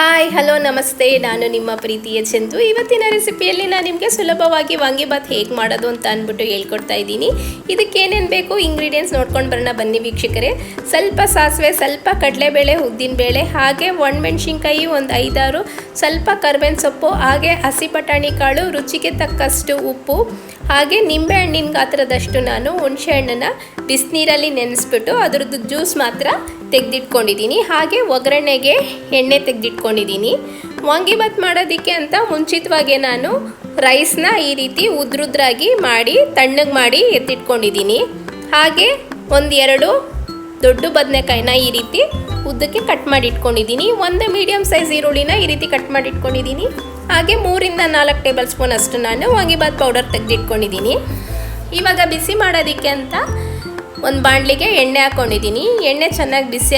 Hi hello ನಮಸ್ತೆ. ನಾನು ನಿಮ್ಮ ಪ್ರೀತಿಯ ಚಂದು. ಇವತ್ತಿನ ರೆಸಿಪಿಯಲ್ಲಿ ನಾನು ನಿಮಗೆ ಸುಲಭವಾಗಿ ವಾಂಗಿಬಾತ್ ಹೇಗೆ ಮಾಡೋದು ಅಂತ ಅಂದ್ಬಿಟ್ಟು ಹೇಳ್ಕೊಡ್ತಾ ಇದ್ದೀನಿ. ಇದಕ್ಕೆ ಏನೇನು ಬೇಕು ಇಂಗ್ರೀಡಿಯೆಂಟ್ಸ್ ನೋಡ್ಕೊಂಡು ಬರೋಣ ಬನ್ನಿ ವೀಕ್ಷಕರೇ. ಸ್ವಲ್ಪ ಸಾಸಿವೆ, ಸ್ವಲ್ಪ ಕಡಲೆಬೇಳೆ ಉದ್ದಿನಬೇಳೆ ಹಾಗೆ ಒಣಮೆಣ್ಸಿನ್ಕಾಯಿ ಒಂದು ಐದಾರು, ಸ್ವಲ್ಪ ಕರ್ಬೇವಿನ ಸೊಪ್ಪು, ಹಾಗೆ ಹಸಿ ಬಟಾಣಿ ಕಾಳು, ರುಚಿಗೆ ತಕ್ಕಷ್ಟು ಉಪ್ಪು, ಹಾಗೆ ನಿಂಬೆ ಹಣ್ಣಿನ ಗಾತ್ರದಷ್ಟು ನಾನು ಹುಣಸೆ ಹಣ್ಣನ್ನು ಬಿಸಿನೀರಲ್ಲಿ ನೆನೆಸ್ಬಿಟ್ಟು ಅದರದ್ದು ಜ್ಯೂಸ್ ಮಾತ್ರ ತೆಗೆದಿಟ್ಕೊಂಡಿದ್ದೀನಿ. ಹಾಗೆ ಒಗ್ಗರಣೆಗೆ ಎಣ್ಣೆ ತೆಗೆದಿಟ್ಕೊಂಡಿದ್ದೀನಿ. ವಾಂಗಿಬಾತ್ ಮಾಡೋದಕ್ಕೆ ಅಂತ ಮುಂಚಿತವಾಗಿ ನಾನು ರೈಸ್ನ ಈ ರೀತಿ ಉದ್ರುದ್ರಾಗಿ ಮಾಡಿ, ತಣ್ಣಗೆ ಮಾಡಿ ಎತ್ತಿಟ್ಕೊಂಡಿದ್ದೀನಿ. ಹಾಗೆ ಒಂದೆರಡು ದೊಡ್ಡ ಬದನೆಕಾಯಿನ ಈ ರೀತಿ ಉದ್ದಕ್ಕೆ ಕಟ್ ಮಾಡಿ ಇಟ್ಕೊಂಡಿದ್ದೀನಿ ಒಂದು ಮೀಡಿಯಮ್ ಸೈಜ್ ಈರುಳ್ಳಿನ ಈ ರೀತಿ ಕಟ್ ಮಾಡಿ ಇಟ್ಕೊಂಡಿದ್ದೀನಿ ಹಾಗೆ ಮೂರಿಂದ ನಾಲ್ಕು ಟೇಬಲ್ ಸ್ಪೂನ್ ಅಷ್ಟು ನಾನು ವಾಂಗಿಬಾತ್ ಪೌಡರ್ ತೆಗೆದಿಟ್ಕೊಂಡಿದ್ದೀನಿ. ಇವಾಗ ಬಿಸಿ ಮಾಡೋದಕ್ಕೆ ಅಂತ ಒಂದು ಬಾಣಲಿಗೆ ಎಣ್ಣೆ ಹಾಕ್ಕೊಂಡಿದ್ದೀನಿ ಎಣ್ಣೆ ಚೆನ್ನಾಗಿ ಬಿಸಿ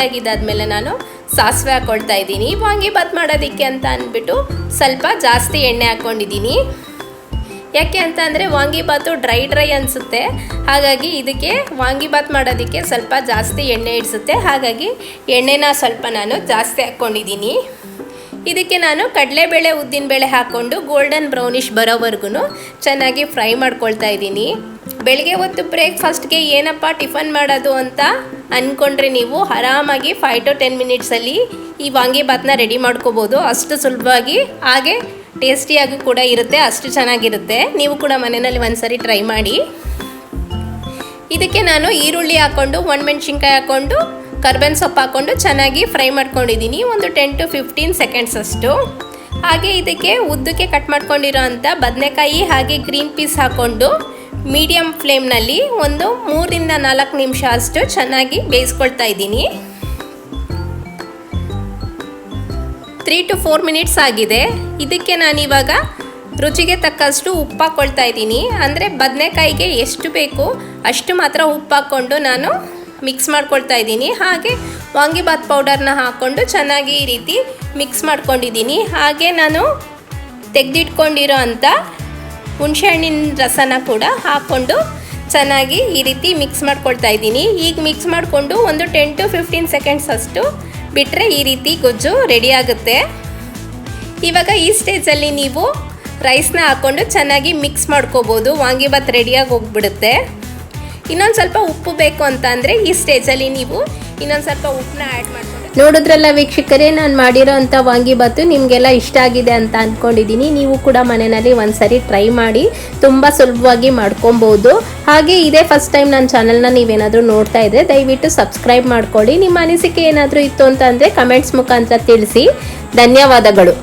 ಮೇಲೆ ನಾನು ಸಾಸಿವೆ ಹಾಕ್ಕೊಳ್ತಾ ಇದ್ದೀನಿ. ವಾಂಗಿಬಾತ್ ಮಾಡೋದಕ್ಕೆ ಅಂತ ಅಂದ್ಬಿಟ್ಟು ಸ್ವಲ್ಪ ಜಾಸ್ತಿ ಎಣ್ಣೆ ಹಾಕ್ಕೊಂಡಿದ್ದೀನಿ ಯಾಕೆ ಅಂತ ಅಂದರೆ ವಾಂಗಿಬಾತು ಡ್ರೈ ಡ್ರೈ ಅನಿಸುತ್ತೆ. ಹಾಗಾಗಿ ಇದಕ್ಕೆ ವಾಂಗಿಬಾತ್ ಮಾಡೋದಕ್ಕೆ ಸ್ವಲ್ಪ ಜಾಸ್ತಿ ಎಣ್ಣೆ ಇಡಿಸುತ್ತೆ. ಹಾಗಾಗಿ ಎಣ್ಣೆನ ಸ್ವಲ್ಪ ನಾನು ಜಾಸ್ತಿ ಹಾಕ್ಕೊಂಡಿದ್ದೀನಿ ಇದಕ್ಕೆ ನಾನು ಕಡಲೆಬೇಳೆ ಉದ್ದಿನಬೇಳೆ ಹಾಕ್ಕೊಂಡು ಗೋಲ್ಡನ್ ಬ್ರೌನಿಷ್ ಬರೋವರೆಗೂ ಚೆನ್ನಾಗಿ ಫ್ರೈ ಮಾಡ್ಕೊಳ್ತಾ ಇದ್ದೀನಿ. ಬೆಳಗ್ಗೆ ಹೊತ್ತು ಬ್ರೇಕ್ಫಾಸ್ಟ್ಗೆ ಏನಪ್ಪ ಟಿಫನ್ ಮಾಡೋದು ಅಂತ ಅಂದ್ಕೊಂಡ್ರೆ ನೀವು ಆರಾಮಾಗಿ ಫೈವ್ ಟು ಟೆನ್ ಮಿನಿಟ್ಸಲ್ಲಿ ಈ ವಾಂಗಿಬಾತ್ನ ರೆಡಿ ಮಾಡ್ಕೋಬೋದು. ಅಷ್ಟು ಸುಲಭವಾಗಿ, ಹಾಗೆ ಟೇಸ್ಟಿಯಾಗಿ ಕೂಡ ಇರುತ್ತೆ, ಅಷ್ಟು ಚೆನ್ನಾಗಿರುತ್ತೆ. ನೀವು ಕೂಡ ಮನೆಯಲ್ಲಿ ಒಂದ್ಸರಿ ಟ್ರೈ ಮಾಡಿ. ಇದಕ್ಕೆ ನಾನು ಈರುಳ್ಳಿ ಹಾಕ್ಕೊಂಡು ಒಣಮೆಣ್ಸಿನ್ಕಾಯಿ ಹಾಕ್ಕೊಂಡು ಕರ್ಬೇವಿನ ಸೊಪ್ಪು ಹಾಕ್ಕೊಂಡು ಚೆನ್ನಾಗಿ ಫ್ರೈ ಮಾಡ್ಕೊಂಡಿದ್ದೀನಿ. ಒಂದು ಟೆನ್ ಟು ಫಿಫ್ಟೀನ್ ಸೆಕೆಂಡ್ಸ್ ಅಷ್ಟು. ಹಾಗೆ ಇದಕ್ಕೆ ಉದ್ದಕ್ಕೆ ಕಟ್ ಮಾಡ್ಕೊಂಡಿರೋ ಅಂಥ ಬದನೆಕಾಯಿ ಹಾಗೆ ಗ್ರೀನ್ ಪೀಸ್ ಹಾಕ್ಕೊಂಡು ಮೀಡಿಯಮ್ ಫ್ಲೇಮ್ನಲ್ಲಿ ಒಂದು ಮೂರಿಂದ ನಾಲ್ಕು ನಿಮಿಷ ಅಷ್ಟು ಚೆನ್ನಾಗಿ ಬೇಯಿಸ್ಕೊಳ್ತಾ ಇದ್ದೀನಿ. ತ್ರೀ ಟು ಫೋರ್ ಮಿನಿಟ್ಸ್ ಆಗಿದೆ. ಇದಕ್ಕೆ ನಾನಿವಾಗ ರುಚಿಗೆ ತಕ್ಕಷ್ಟು ಉಪ್ಪು ಹಾಕ್ಕೊಳ್ತಾ ಇದ್ದೀನಿ. ಅಂದರೆ ಬದನೆಕಾಯಿಗೆ ಎಷ್ಟು ಬೇಕು ಅಷ್ಟು ಮಾತ್ರ ಉಪ್ಪು ಹಾಕ್ಕೊಂಡು ನಾನು ಮಿಕ್ಸ್ ಮಾಡ್ಕೊಳ್ತಾ ಇದ್ದೀನಿ. ಹಾಗೆ ವಾಂಗಿಬಾತ್ ಪೌಡರ್ನ ಹಾಕ್ಕೊಂಡು ಚೆನ್ನಾಗಿ ಈ ರೀತಿ ಮಿಕ್ಸ್ ಮಾಡ್ಕೊಂಡಿದ್ದೀನಿ. ಹಾಗೆ ನಾನು ತೆಗೆದಿಟ್ಕೊಂಡಿರೋ ಅಂಥ ಹುಣಸೆಹಣ್ಣಿನ ರಸನ ಕೂಡ ಹಾಕ್ಕೊಂಡು ಚೆನ್ನಾಗಿ ಈ ರೀತಿ ಮಿಕ್ಸ್ ಮಾಡ್ಕೊಳ್ತಾ ಇದ್ದೀನಿ. ಈಗ ಮಿಕ್ಸ್ ಮಾಡಿಕೊಂಡು ಒಂದು ಟೆನ್ ಟು ಫಿಫ್ಟೀನ್ ಸೆಕೆಂಡ್ಸ್ ಅಷ್ಟು ಬಿಟ್ಟರೆ ಈ ರೀತಿ ಗೊಜ್ಜು ರೆಡಿ ಆಗುತ್ತೆ. ಇವಾಗ ಈ ಸ್ಟೇಜಲ್ಲಿ ನೀವು ರೈಸ್ನ ಹಾಕ್ಕೊಂಡು ಚೆನ್ನಾಗಿ ಮಿಕ್ಸ್ ಮಾಡ್ಕೋಬೋದು. ವಾಂಗಿಬಾತ್ ರೆಡಿಯಾಗಿ ಹೋಗ್ಬಿಡುತ್ತೆ. ಇನ್ನೊಂದು ಸ್ವಲ್ಪ ಉಪ್ಪು ಬೇಕು ಅಂತ ಅಂದರೆ ಈ ಸ್ಟೇಜಲ್ಲಿ ನೀವು ಇನ್ನೊಂದು ಸ್ವಲ್ಪ ಉಪ್ಪನ್ನ ಆ್ಯಡ್ ಮಾಡ್ಕೊಂಡು ನೋಡಿದ್ರಲ್ಲ ವೀಕ್ಷಕರೇ, ನಾನು ಮಾಡಿರೋ ಅಂಥ ವಾಂಗಿಬಾತು ನಿಮಗೆಲ್ಲ ಇಷ್ಟ ಆಗಿದೆ ಅಂತ ಅಂದ್ಕೊಂಡಿದ್ದೀನಿ ನೀವು ಕೂಡ ಮನೆಯಲ್ಲಿ ಒಂದು ಸರಿ ಟ್ರೈ ಮಾಡಿ ತುಂಬ ಸುಲಭವಾಗಿ ಮಾಡ್ಕೊಬೋದು. ಹಾಗೆ ಇದೇ ಫಸ್ಟ್ ಟೈಮ್ ನನ್ನ ಚಾನಲ್ನ ನೀವೇನಾದರೂ ನೋಡ್ತಾ ಇದ್ದರೆ ದಯವಿಟ್ಟು ಸಬ್ಸ್ಕ್ರೈಬ್ ಮಾಡ್ಕೊಳ್ಳಿ. ನಿಮ್ಮ ಅನಿಸಿಕೆ ಏನಾದರೂ ಇತ್ತು ಅಂತ ಅಂದರೆ ಕಮೆಂಟ್ಸ್ ಮುಖಾಂತರ ತಿಳಿಸಿ. ಧನ್ಯವಾದಗಳು.